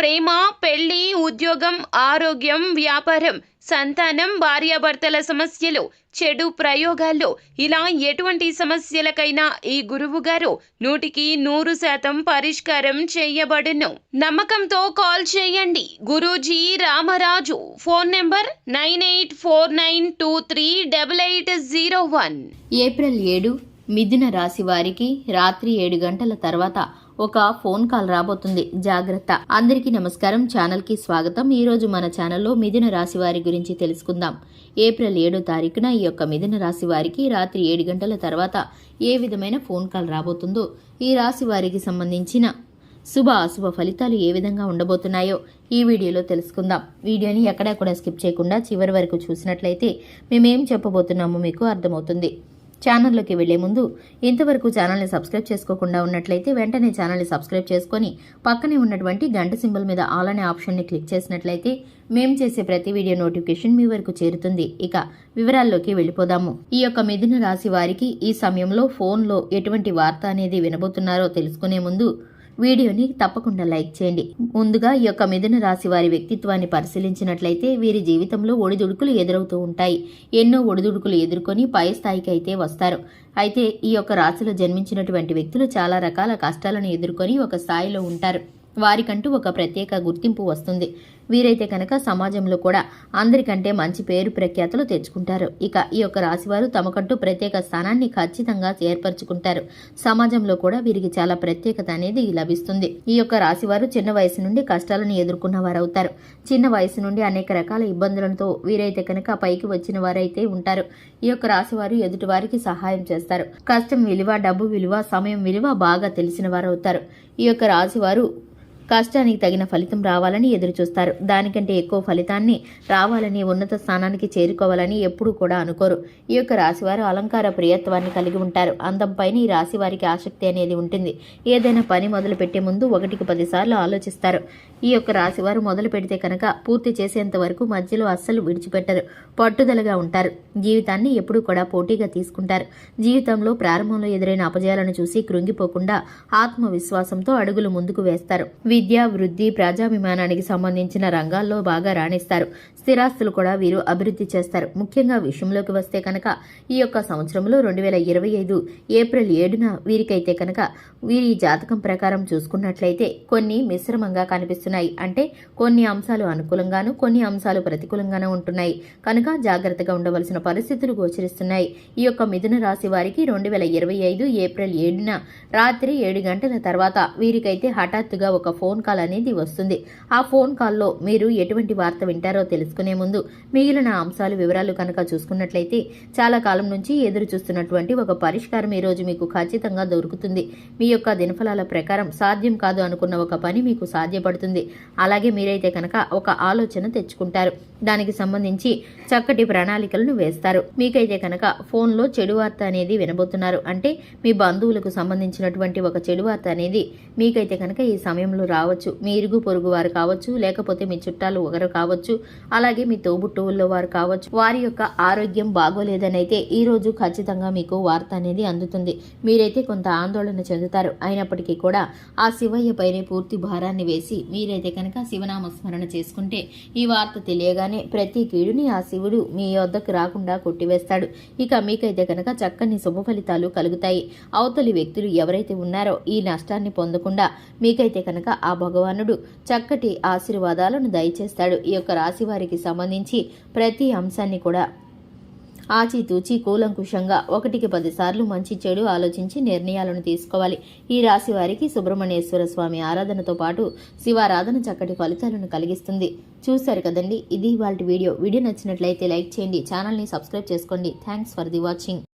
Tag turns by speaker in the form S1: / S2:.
S1: ప్రేమ పెళ్ళి ఉద్యోగం ఆరోగ్యం వ్యాపారం సంతానం భార్యాభర్తల సమస్యలు చెడు ప్రయోగాల్లో. ఇలా ఎటువంటి సమస్యలకైనా ఈ గురువు గారు నూటికి నూరు శాతం పరిష్కారం చేయబడును. నమ్మకంతో కాల్ చేయండి. Guruji Ramaraju. Phone number nine eight four nine two three double eight zero one.
S2: April ఏడు మిథున రాశి వారికి రాత్రి ఏడు గంటల తర్వాత ఒక ఫోన్ కాల్ రాబోతుంది. జాగ్రత్త. అందరికీ నమస్కారం. ఛానల్కి స్వాగతం. ఈ రోజు మన ఛానల్లో మిథున రాశి వారి గురించి తెలుసుకుందాం. ఏప్రిల్ ఏడో తారీఖున ఈ యొక్క మిథున రాశి వారికి రాత్రి ఏడు గంటల తర్వాత ఏ విధమైన ఫోన్ కాల్ రాబోతుందో ఈ రాశి వారికి సంబంధించిన శుభ అశుభ ఫలితాలు ఏ విధంగా ఉండబోతున్నాయో ఈ వీడియోలో తెలుసుకుందాం. వీడియోని ఎక్కడా కూడా స్కిప్ చేయకుండా చివరి వరకు చూసినట్లయితే మేమేం చెప్పబోతున్నామో మీకు అర్థమవుతుంది. ఛానల్లోకి వెళ్ళే ముందు ఇంతవరకు ఛానల్ని సబ్స్క్రైబ్ చేసుకోకుండా ఉన్నట్లయితే వెంటనే ఛానల్ని సబ్స్క్రైబ్ చేసుకొని పక్కనే ఉన్నటువంటి గంట సింబల్ మీద ఆల్ అనే ఆప్షన్ని క్లిక్ చేసినట్లయితే మేము చేసే ప్రతి వీడియో నోటిఫికేషన్ మీ వరకు చేరుతుంది. ఇక వివరాల్లోకి వెళ్ళిపోదాము. ఈ యొక్క మిథున రాశి వారికి ఈ సమయంలో ఫోన్లో ఎటువంటి వార్త అనేది వినబోతున్నారో తెలుసుకునే ముందు వీడియోని తప్పకుండా లైక్ చేయండి. ముందుగా ఈ యొక్క మిథున రాశి వారి వ్యక్తిత్వాన్ని పరిశీలించినట్లయితే వీరి జీవితంలో ఒడిదుడుకులు ఎదురవుతూ ఉంటాయి. ఎన్నో ఒడిదుడుకులు ఎదుర్కొని పై స్థాయికి అయితే వస్తారు. అయితే ఈ యొక్క రాశిలో జన్మించినటువంటి వ్యక్తులు చాలా రకాల కష్టాలను ఎదుర్కొని ఒక స్థాయిలో ఉంటారు. వారికంటూ ఒక ప్రత్యేక గుర్తింపు వస్తుంది. వీరైతే కనుక సమాజంలో కూడా అందరికంటే మంచి పేరు ప్రఖ్యాతులు తెచ్చుకుంటారు. ఇక ఈ యొక్క రాశివారు తమకంటూ ప్రత్యేక స్థానాన్ని ఖచ్చితంగా ఏర్పరచుకుంటారు. సమాజంలో కూడా వీరికి చాలా ప్రత్యేకత అనేది లభిస్తుంది. ఈ యొక్క రాశివారు చిన్న వయసు నుండి కష్టాలను ఎదుర్కొన్న వారు అవుతారు చిన్న వయసు నుండి అనేక రకాల ఇబ్బందులతో వీరైతే కనుక పైకి వచ్చిన వారైతే ఉంటారు. ఈ యొక్క రాశివారు ఎదుటి వారికి సహాయం చేస్తారు. కష్టం విలువ డబ్బు విలువ సమయం విలువ బాగా తెలిసిన వారు అవుతారు ఈ యొక్క రాశివారు కష్టానికి తగిన ఫలితం రావాలని ఎదురుచూస్తారు. దానికంటే ఎక్కువ ఫలితాన్ని రావాలని ఉన్నత స్థానానికి చేరుకోవాలని ఎప్పుడూ కూడా అనుకోరు. ఈ యొక్క రాశివారు అలంకార ప్రియత్వాన్ని కలిగి ఉంటారు. అందంపైన ఈ రాశి వారికి ఆసక్తి అనేది ఉంటుంది. ఏదైనా పని మొదలు పెట్టే ముందు ఒకటికి పదిసార్లు ఆలోచిస్తారు. ఈ యొక్క రాశివారు మొదలు పెడితే కనుక పూర్తి చేసేంత వరకు మధ్యలో అస్సలు విడిచిపెట్టరు. పట్టుదలగా ఉంటారు. జీవితాన్ని ఎప్పుడూ కూడా పోటీగా తీసుకుంటారు. జీవితంలో ప్రారంభంలో ఎదురైన అపజయాలను చూసి కృంగిపోకుండా ఆత్మవిశ్వాసంతో అడుగులు ముందుకు వేస్తారు. విద్య వృద్ధి ప్రజాభిమానానికి సంబంధించిన రంగాల్లో బాగా రాణిస్తారు. స్థిరాస్తులు కూడా వీరు అభివృద్ధి చేస్తారు. ముఖ్యంగా విషయంలోకి వస్తే కనుక ఈ యొక్క సంవత్సరంలో రెండు వేల ఇరవై ఐదు ఏప్రిల్ ఏడున వీరికైతే కనుక వీరి జాతకం ప్రకారం చూసుకున్నట్లయితే కొన్ని మిశ్రమంగా కనిపిస్తున్నాయి. అంటే కొన్ని అంశాలు అనుకూలంగాను కొన్ని అంశాలు ప్రతికూలంగానూ ఉంటున్నాయి. కనుక జాగ్రత్తగా ఉండవలసిన పరిస్థితులు గోచరిస్తున్నాయి. ఈ యొక్క మిథున రాశి వారికి రెండు వేల ఇరవై ఐదు ఏప్రిల్ ఏడున రాత్రి ఏడు గంటల తర్వాత వీరికైతే హఠాత్తుగా ఒక ఫోన్ ఫోన్ కాల్ అనేది వస్తుంది. ఆ ఫోన్ కాల్లో మీరు ఎటువంటి వార్త వింటారో తెలుసుకునే ముందు మిగిలిన అంశాలు వివరాలు కనుక చూసుకున్నట్లయితే చాలా కాలం నుంచి ఎదురు చూస్తున్నటువంటి ఒక పరిష్కారం ఈ రోజు మీకు ఖచ్చితంగా దొరుకుతుంది. మీ యొక్క దినఫలాల ప్రకారం సాధ్యం కాదు అనుకున్న ఒక పని మీకు సాధ్యపడుతుంది. అలాగే మీరైతే కనుక ఒక ఆలోచన తెచ్చుకుంటారు. దానికి సంబంధించి చక్కటి ప్రణాళికలను వేస్తారు. మీకైతే కనుక ఫోన్లో చెడు వార్త అనేది వినబోతున్నారు. అంటే మీ బంధువులకు సంబంధించినటువంటి ఒక చెడు వార్త అనేది మీకైతే కనుక ఈ సమయంలో కావచ్చు. మీ ఇరుగు పొరుగు వారు కావచ్చు లేకపోతే మీ చుట్టాలు ఒకరు కావచ్చు అలాగే మీ తోబుట్టువుల్లో వారు కావచ్చు. వారి యొక్క ఆరోగ్యం బాగోలేదని అయితే ఈ రోజు ఖచ్చితంగా మీకు వార్త అనేది అందుతుంది. మీరైతే కొంత ఆందోళన చెందుతారు. అయినప్పటికీ కూడా ఆ శివయ్య పైనే పూర్తి భారాన్ని వేసి మీరైతే కనుక శివనామ స్మరణ చేసుకుంటే ఈ వార్త తెలియగానే ప్రతి కీడుని ఆ శివుడు మీ వద్దకు రాకుండా కొట్టివేస్తాడు. ఇక మీకైతే కనుక చక్కని శుభ ఫలితాలు కలుగుతాయి. అవతలి వ్యక్తులు ఎవరైతే ఉన్నారో ఈ నష్టాన్ని పొందకుండా మీకైతే కనుక ఆ భగవానుడు చక్కటి ఆశీర్వాదాలను దయచేస్తాడు. ఈ యొక్క రాశి వారికి సంబంధించి ప్రతి అంశాన్ని కూడా ఆచితూచి కూలంకుషంగా ఒకటికి పదిసార్లు మంచి చెడు ఆలోచించి నిర్ణయాలను తీసుకోవాలి. ఈ రాశి వారికి సుబ్రహ్మణ్యేశ్వర స్వామి ఆరాధనతో పాటు శివారాధన చక్కటి ఫలితాలను కలిగిస్తుంది. చూశారు కదండి? ఇది వాళ్ళ వీడియో. వీడియో నచ్చినట్లయితే లైక్ చేయండి. ఛానల్ని సబ్స్క్రైబ్ చేసుకోండి. Thanks for the watching.